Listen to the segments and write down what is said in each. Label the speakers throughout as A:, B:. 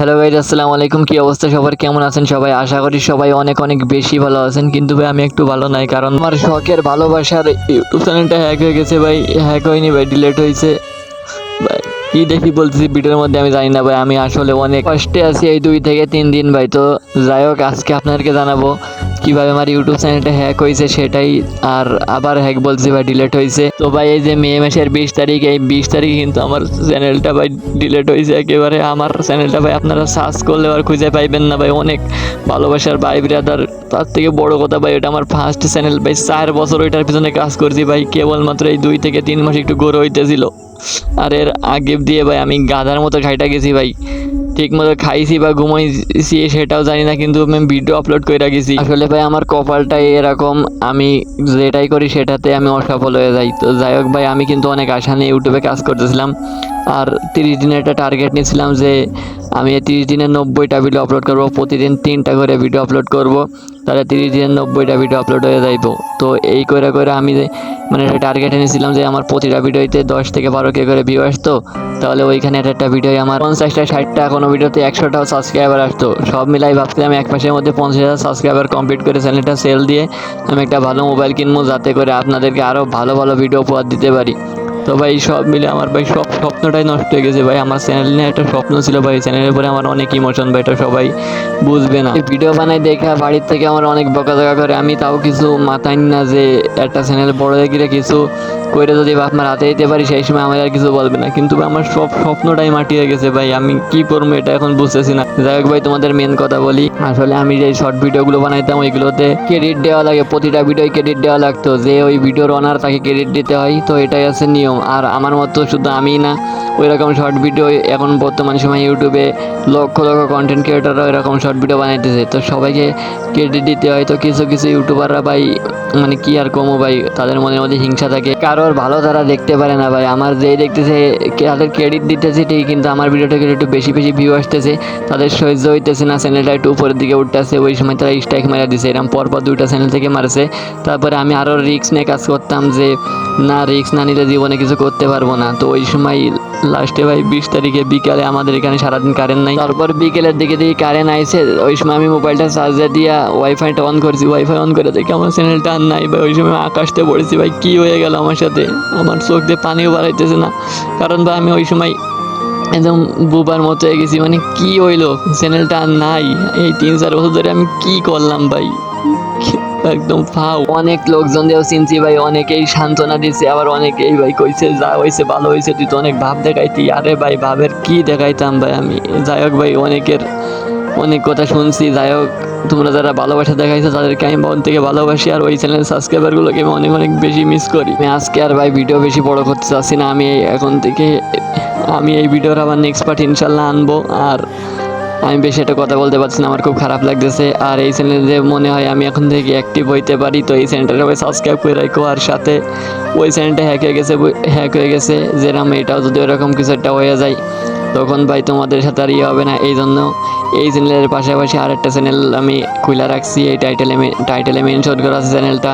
A: Hello ভাই আসসালামু আলাইকুম। কি অবস্থা? সবার কেমন আছেন সবাই? আশা করি সবাই অনেক অনেক বেশি ভালো আছেন। কিন্তু ভাই, আমি একটু ভালো নাই, কারণ আমার শখের ভালোবাসার ইউটিউব চ্যানেলটা হ্যাক হয়ে গেছে ভাই। হ্যাক হয়নি ভাই ডিলেট হয়েছে। ভাই, কি দেখি বলতেছি, ভিডিওর মধ্যে আমি জানি না ভাই, আমি আসলে অনেক কষ্টে আছি এই দুই থেকে তিন দিন ভাই। তো যাই হোক, আজকে আপনাদেরকে জানাব কীভাবে আমার ইউটিউব চ্যানেলটা হ্যাক হয়েছে সেটাই আর আবার হ্যাক বলছি ভাই ডিলেট হয়েছে। তো ভাই, এই যে মে মাসের বিশ তারিখ, এই বিশ তারিখে কিন্তু আমার চ্যানেলটা ভাই ডিলেট হয়েছে একেবারে। আমার চ্যানেলটা ভাই আপনারা সার্চ করলে আর খুঁজে পাইবেন না ভাই, অনেক ভালোবাসার ভাই ব্রাদার তার থেকে বড় কথা ভাই, এটা আমার ফার্স্ট চ্যানেল ভাই, চার বছর ওইটার পিছনে কাজ করছি ভাই। কেবলমাত্র এই দুই থেকে তিন মাস একটু গড়ে হইতেছিল আর এর আগে দিয়ে ভাই, আমি গাধার মতো খাইটা গেছি ভাই। ঠিক মতো খাইছি বা ঘুমাইছি সেটাও জানি না, কিন্তু আমি ভিডিও আপলোড করে রাখিছি আসলে ভাই, আমার কপালটাই এরকম। আমি যেটাই করি সেটাতে আমি অসফল হয়ে যাই। তো যাই হোক ভাই, আমি কিন্তু অনেক আশা নিয়ে ইউটিউবে কাজ করতেছিলাম। আর তিরিশ দিনের একটা টার্গেট নিয়েছিলাম যে আমি তিরিশ দিনে নব্বইটা ভিডিও আপলোড করব, প্রতিদিন তিনটা করে ভিডিও আপলোড করব, তাহলে তিরিশ দিনে নব্বইটা ভিডিও আপলোড হয়ে যাইব। তো এই করে করে আমি মানে একটা টার্গেট এনেছিলাম যে আমার প্রতিটা ভিডিওতে দশ থেকে বারো কে করে ভিউ আসতো, তাহলে ওইখানে একটা একটা ভিডিও আমার পঞ্চাশটা ষাটটা কোনো ভিডিওতে একশোটাও সাবস্ক্রাইবার আসতো। সব মিলাই ভাবছিলাম এক মাসের মধ্যে পঞ্চাশ হাজার সাবস্ক্রাইবার কমপ্লিট করে চ্যানেলটা সেল দিয়ে আমি একটা ভালো মোবাইল কিনবো, যাতে করে আপনাদেরকে আরও ভালো ভালো ভিডিও উপহার দিতে পারি। তো ভাই, সব মিলে আমার ভাই, সব স্বপ্নটাই নষ্ট হয়ে গেছে ভাই। আমার চ্যানেল নিয়ে একটা স্বপ্ন ছিল ভাই চ্যানেলের পরে আমার অনেক ইমোশন ভাই, এটা সবাই বুঝবে না। ভিডিও বানাই দেখা, বাড়ির থেকে আমার অনেক বকাঝকা করে। আমি তাও কিছু মাথায় নি যে একটা চ্যানেল বড় দেখি কিছু করে যদি আপনার হাতে দিতে পারি, সেই সময় আমার আর কিছু বলবে না। কিন্তু আমার সব স্বপ্নটাই মাটি হয়ে গেছে ভাই। আমি কি করব এটা এখন বুঝতেছি না। যাই হোক ভাই, তোমাদের মেন কথা বলি। আসলে আমি যে শর্ট ভিডিওগুলো বানাইতাম, ওইগুলোতে ক্রেডিট দেওয়া লাগে। প্রতিটা ভিডিও ক্রেডিট দেওয়া লাগতো। যে ওই ভিডিওর অনার তাকে ক্রেডিট দিতে হয়। তো এটাই আছে নিয়ম। আর আমার মতো শুধু আমি না ওই রকম শর্ট ভিডিও এখন বর্তমান সময় ইউটিউবে লক্ষ লক্ষ কন্টেন্ট ক্রিয়েটাররা এরকম শর্ট ভিডিও বানাইতেছে। তো সবাইকে ক্রেডিট দিতে হয়। তো কিছু কিছু ইউটিউবাররা ভাই মানে কি আর কমো ভাই? তাদের মনের মধ্যে হিংসা থাকে। কারোর ভালো তারা দেখতে পারে না ভাই। আমার যেই দেখতেছে তাদের ক্রেডিট দিতেছে ঠিক কিন্তু আমার ভিডিওটাকে একটু বেশি বেশি ভিউ আসতেছে। তাদের সহ্য হইতেছে না চ্যানেলটা একটু উপরের দিকে উঠতেছে। ওই সময় তারা স্ট্রাইক মারা দিছে। এরকম পরপর দুইটা চ্যানেল থেকে মারছে। তারপরে আমি আরও রিক্স নিয়ে কাজ করতাম যে, না রিক্স না নিলে জীবনে কিছু করতে পারব না। তো ওই সময় লাস্টে ভাই, বিশ তারিখে বিকালে আমাদের এখানে সারাদিন কারেন্ট নাই। তারপর বিকেলের দিকে দেখি কারেন্ট আইছে, ওই সময় আমি মোবাইলটা চার্জে দিয়া ওয়াইফাইটা অন করছি। ওয়াইফাই অন করে দেখি আমার চ্যানেলটা আর নাই ভাই, ওই সময় আকাশতে পড়েছি ভাই, কি হয়ে গেল আমার সাথে? আমার চোখ দিয়ে পানিও বাড়াইতেছে না। কারণ ভাই, আমি ওই সময় একদম বুবার মতো হয়ে গেছি মানে কি হইল? চ্যানেলটা আর নাই। এই তিন চার বছর ধরে আমি কি করলাম ভাই? একদম ফাও অনেক লোকজন দিয়েও চিনছি ভাই, অনেকেই সান্ত্বনা দিছে, আবার অনেকেই ভাই কইছে, যা হয়েছে ভালো হয়েছে তুই তো অনেক ভাব দেখাইতি। আরে ভাই, ভাবের কি দেখাইতাম ভাই আমি? যাই হোক ভাই, অনেকের অনেক কথা শুনছি। যাই হোক, তোমরা যারা ভালোবাসা দেখাইছো, তাদেরকে আমি মন থেকে ভালোবাসি। আর ওই চ্যানেল সাবস্ক্রাইবারগুলোকে আমি অনেক অনেক বেশি মিস করি। আমি আজকে আর ভাই ভিডিও বেশি বড় করতে চাচ্ছি না। আমি এখন থেকে, আমি এই ভিডিওর আবার নেক্সট পার্ট ইনশাল্লাহ আনব। আর আমি বেশি একটা কথা বলতে পারছি না, আমার খুব খারাপ লাগতেছে। আর এই চ্যানেলে মনে হয় আমি এখন থেকে অ্যাক্টিভ হইতে পারি, তো এই চ্যানেলটা সবাই সাবস্ক্রাইব করে রাখো। আর সাথে ওই চ্যানেলটা হ্যাক হয়ে গেছে হ্যাক হয়ে গেছে যেরকম এটাও যদি ওরকম কিছু একটা হয়ে যায়, তখন ভাই তোমাদের সাথে আর ইয়ে হবে না। এই জন্য এই চ্যানেলের পাশাপাশি আরেকটা চ্যানেল আমি খুলে রাখছি, এই টাইটেলে টাইটেলে মেনশন করা আছে চ্যানেলটা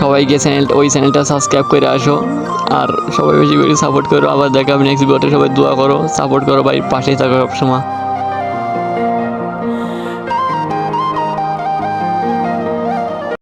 A: সবাইকে চ্যানেল ওই চ্যানেলটা সাবস্ক্রাইব করে আসো। আর সবাই বেশি বেশি সাপোর্ট করো। আবার দেখা নেক্সট ভিডিওতে সবাই দোয়া করো সাপোর্ট করো ভাই, পাশেই থাকো সবসময়।